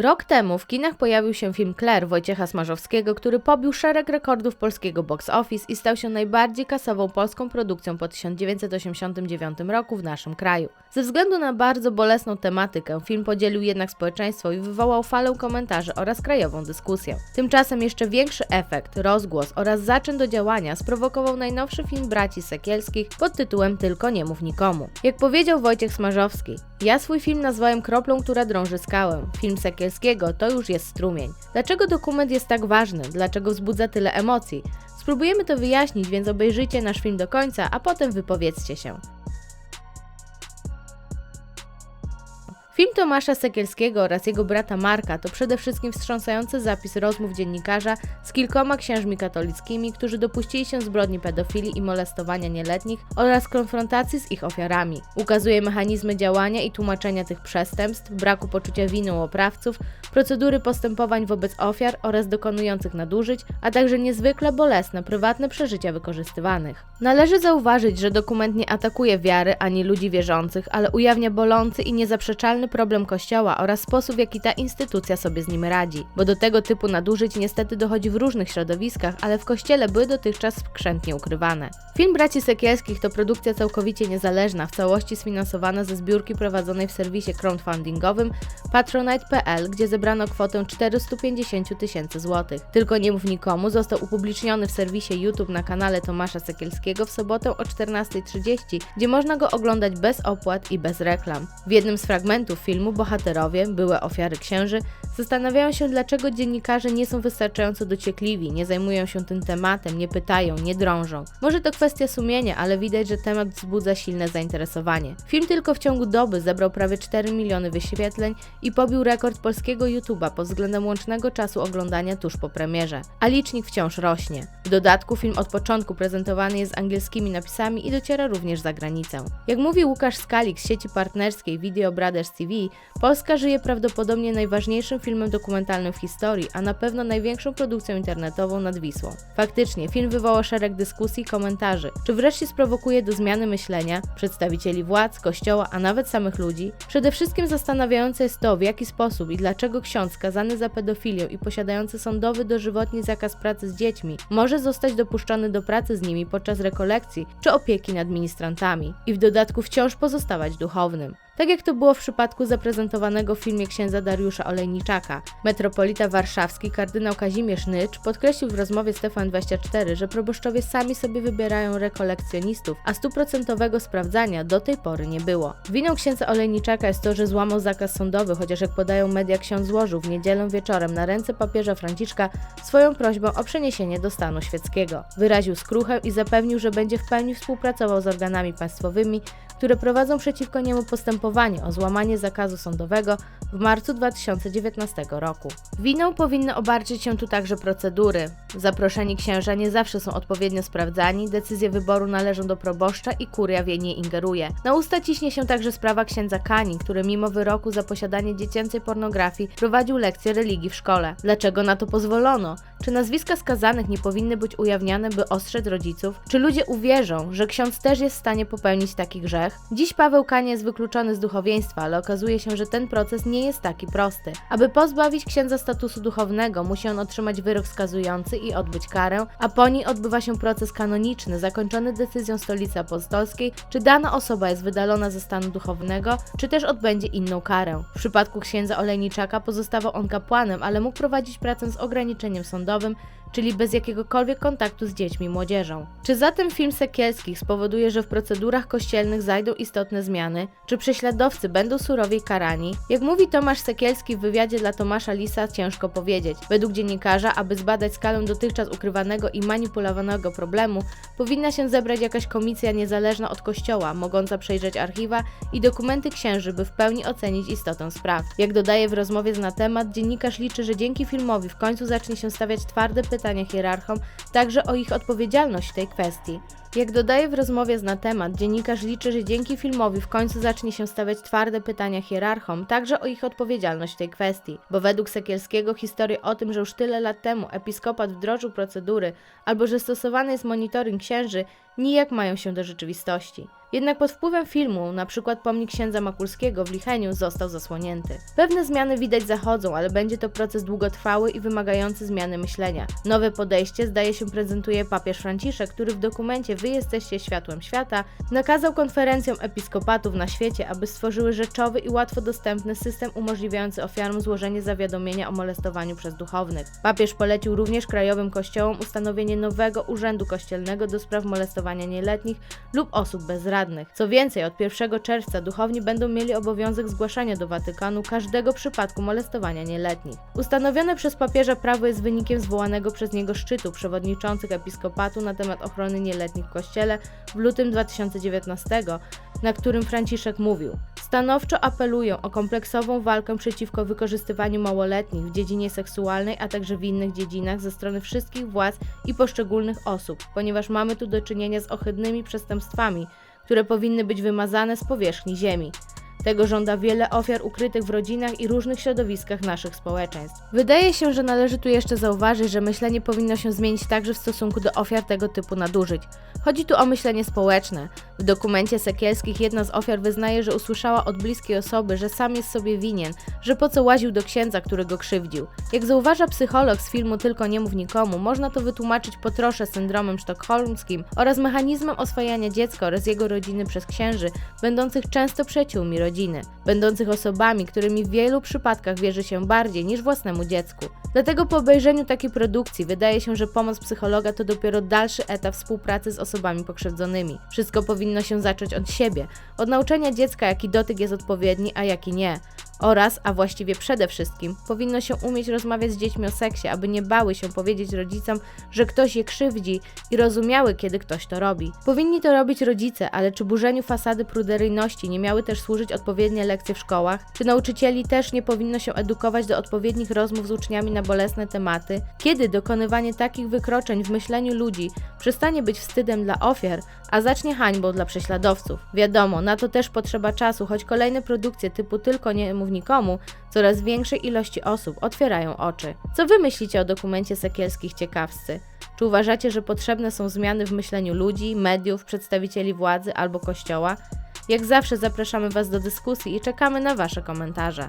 Rok temu w kinach pojawił się film Claire Wojciecha Smarzowskiego, który pobił szereg rekordów polskiego box office i stał się najbardziej kasową polską produkcją po 1989 roku w naszym kraju. Ze względu na bardzo bolesną tematykę, film podzielił jednak społeczeństwo i wywołał falę komentarzy oraz krajową dyskusję. Tymczasem jeszcze większy efekt, rozgłos oraz zaczyn do działania sprowokował najnowszy film braci Sekielskich pod tytułem Tylko nie mów nikomu. Jak powiedział Wojciech Smarzowski, ja swój film nazwałem kroplą, która drąży skałę. Film Sekielskiego to już jest strumień. Dlaczego dokument jest tak ważny? Dlaczego wzbudza tyle emocji? Spróbujemy to wyjaśnić, więc obejrzyjcie nasz film do końca, a potem wypowiedzcie się. Film Tomasza Sekielskiego oraz jego brata Marka to przede wszystkim wstrząsający zapis rozmów dziennikarza z kilkoma księżmi katolickimi, którzy dopuścili się zbrodni pedofilii i molestowania nieletnich oraz konfrontacji z ich ofiarami. Ukazuje mechanizmy działania i tłumaczenia tych przestępstw, braku poczucia winy u oprawców, procedury postępowań wobec ofiar oraz dokonujących nadużyć, a także niezwykle bolesne prywatne przeżycia wykorzystywanych. Należy zauważyć, że dokument nie atakuje wiary ani ludzi wierzących, ale ujawnia bolący i niezaprzeczalny problem Kościoła oraz sposób, w jaki ta instytucja sobie z nim radzi. Bo do tego typu nadużyć niestety dochodzi w różnych środowiskach, ale w Kościele były dotychczas skrzętnie ukrywane. Film Braci Sekielskich to produkcja całkowicie niezależna, w całości sfinansowana ze zbiórki prowadzonej w serwisie crowdfundingowym patronite.pl, gdzie zebrano kwotę 450 tysięcy złotych. Tylko nie mów nikomu został upubliczniony w serwisie YouTube na kanale Tomasza Sekielskiego w sobotę o 14.30, gdzie można go oglądać bez opłat i bez reklam. W jednym z fragmentów filmu bohaterowie, były ofiary księży, zastanawiają się, dlaczego dziennikarze nie są wystarczająco dociekliwi, nie zajmują się tym tematem, nie pytają, nie drążą. Może to kwestia sumienia, ale widać, że temat wzbudza silne zainteresowanie. Film tylko w ciągu doby zebrał prawie 4 miliony wyświetleń i pobił rekord polskiego YouTube'a pod względem łącznego czasu oglądania tuż po premierze. A licznik wciąż rośnie. W dodatku film od początku prezentowany jest angielskimi napisami i dociera również za granicę. Jak mówi Łukasz Skalik z sieci partnerskiej Video Brothers TV, Polska żyje prawdopodobnie najważniejszym filmem dokumentalnym w historii, a na pewno największą produkcją internetową nad Wisłą. Faktycznie, film wywołał szereg dyskusji i komentarzy. Czy wreszcie sprowokuje do zmiany myślenia przedstawicieli władz, kościoła, a nawet samych ludzi? Przede wszystkim zastanawiające jest to, w jaki sposób i dlaczego ksiądz skazany za pedofilię i posiadający sądowy dożywotni zakaz pracy z dziećmi może zostać dopuszczony do pracy z nimi podczas rekolekcji czy opieki nad ministrantami i w dodatku wciąż pozostawać duchownym. Tak jak to było w przypadku zaprezentowanego w filmie księdza Dariusza Olejniczaka. Metropolita warszawski kardynał Kazimierz Nycz podkreślił w rozmowie z TVN24, że proboszczowie sami sobie wybierają rekolekcjonistów, a stuprocentowego sprawdzania do tej pory nie było. Winą księdza Olejniczaka jest to, że złamał zakaz sądowy, chociaż jak podają media ksiądz złożył w niedzielę wieczorem na ręce papieża Franciszka swoją prośbą o przeniesienie do stanu świeckiego. Wyraził skruchę i zapewnił, że będzie w pełni współpracował z organami państwowymi, które prowadzą przeciwko niemu postępowanie o złamanie zakazu sądowego w marcu 2019 roku. Winą powinny obarczyć się tu także procedury. Zaproszeni księża nie zawsze są odpowiednio sprawdzani, decyzje wyboru należą do proboszcza i kuria w jej nie ingeruje. Na usta ciśnie się także sprawa księdza Kani, który mimo wyroku za posiadanie dziecięcej pornografii prowadził lekcje religii w szkole. Dlaczego na to pozwolono? Czy nazwiska skazanych nie powinny być ujawniane, by ostrzec rodziców? Czy ludzie uwierzą, że ksiądz też jest w stanie popełnić taki grzech? Dziś Paweł Kania jest wykluczony z duchowieństwa, ale okazuje się, że ten proces nie jest taki prosty. Aby pozbawić księdza statusu duchownego, musi on otrzymać wyrok skazujący i odbyć karę, a po niej odbywa się proces kanoniczny, zakończony decyzją Stolicy Apostolskiej, czy dana osoba jest wydalona ze stanu duchownego, czy też odbędzie inną karę. W przypadku księdza Olejniczaka pozostawał on kapłanem, ale mógł prowadzić pracę z ograniczeniem sądowym, czyli bez jakiegokolwiek kontaktu z dziećmi i młodzieżą. Czy zatem film Sekielskich spowoduje, że w procedurach kościelnych zajdą istotne zmiany? Czy prześladowcy będą surowiej karani? Jak mówi Tomasz Sekielski w wywiadzie dla Tomasza Lisa, ciężko powiedzieć. Według dziennikarza, aby zbadać skalę dotychczas ukrywanego i manipulowanego problemu, powinna się zebrać jakaś komisja niezależna od kościoła, mogąca przejrzeć archiwa i dokumenty księży, by w pełni ocenić istotę spraw. Jak dodaje w rozmowie na temat, dziennikarz liczy, że dzięki filmowi w końcu zacznie się stawiać twarde pytania hierarchom, także o ich odpowiedzialność w tej kwestii. Jak dodaje w rozmowie z na temat, dziennikarz liczy, że dzięki filmowi w końcu zacznie się stawiać twarde pytania hierarchom, także o ich odpowiedzialność w tej kwestii, bo według Sekielskiego historie o tym, że już tyle lat temu episkopat wdrożył procedury albo że stosowany jest monitoring księży, nijak mają się do rzeczywistości. Jednak pod wpływem filmu, na przykład pomnik księdza Makulskiego w Licheniu został zasłonięty. Pewne zmiany widać zachodzą, ale będzie to proces długotrwały i wymagający zmiany myślenia. Nowe podejście zdaje się prezentuje papież Franciszek, który w dokumencie jesteście światłem świata nakazał konferencjom episkopatów na świecie, aby stworzyły rzeczowy i łatwo dostępny system umożliwiający ofiarom złożenie zawiadomienia o molestowaniu przez duchownych. Papież polecił również krajowym kościołom ustanowienie nowego urzędu kościelnego do spraw molestowania nieletnich lub osób bezradnych. Co więcej, od 1 czerwca duchowni będą mieli obowiązek zgłaszania do Watykanu każdego przypadku molestowania nieletnich. Ustanowione przez papieża prawo jest wynikiem zwołanego przez niego szczytu przewodniczących episkopatu na temat ochrony nieletnich kościele w lutym 2019, na którym Franciszek mówił: Stanowczo apeluję o kompleksową walkę przeciwko wykorzystywaniu małoletnich w dziedzinie seksualnej, a także w innych dziedzinach ze strony wszystkich władz i poszczególnych osób, ponieważ mamy tu do czynienia z ohydnymi przestępstwami, które powinny być wymazane z powierzchni ziemi. Tego żąda wiele ofiar ukrytych w rodzinach i różnych środowiskach naszych społeczeństw. Wydaje się, że należy tu jeszcze zauważyć, że myślenie powinno się zmienić także w stosunku do ofiar tego typu nadużyć. Chodzi tu o myślenie społeczne. W dokumencie Sekielskich jedna z ofiar wyznaje, że usłyszała od bliskiej osoby, że sam jest sobie winien, że po co łaził do księdza, który go krzywdził. Jak zauważa psycholog z filmu Tylko nie mów nikomu, można to wytłumaczyć po trosze syndromem sztokholmskim oraz mechanizmem oswajania dziecka oraz jego rodziny przez księży, będących często przyjaciółmi rodziny, będących osobami, którymi w wielu przypadkach wierzy się bardziej niż własnemu dziecku. Dlatego po obejrzeniu takiej produkcji wydaje się, że pomoc psychologa to dopiero dalszy etap współpracy z osobami pokrzywdzonymi. Wszystko powinno się zacząć od siebie, od nauczenia dziecka, jaki dotyk jest odpowiedni, a jaki nie. Oraz, a właściwie przede wszystkim, powinno się umieć rozmawiać z dziećmi o seksie, aby nie bały się powiedzieć rodzicom, że ktoś je krzywdzi i rozumiały, kiedy ktoś to robi. Powinni to robić rodzice, ale czy burzeniu fasady pruderyjności nie miały też służyć odpowiednie lekcje w szkołach? Czy nauczycieli też nie powinno się edukować do odpowiednich rozmów z uczniami na bolesne tematy? Kiedy dokonywanie takich wykroczeń w myśleniu ludzi przestanie być wstydem dla ofiar, a zacznie hańbą dla prześladowców? Wiadomo, na to też potrzeba czasu, choć kolejne produkcje typu Tylko nie mów nikomu coraz większej ilości osób otwierają oczy. Co wy myślicie o dokumencie Sekielskich ciekawscy? Czy uważacie, że potrzebne są zmiany w myśleniu ludzi, mediów, przedstawicieli władzy albo kościoła? Jak zawsze zapraszamy Was do dyskusji i czekamy na Wasze komentarze.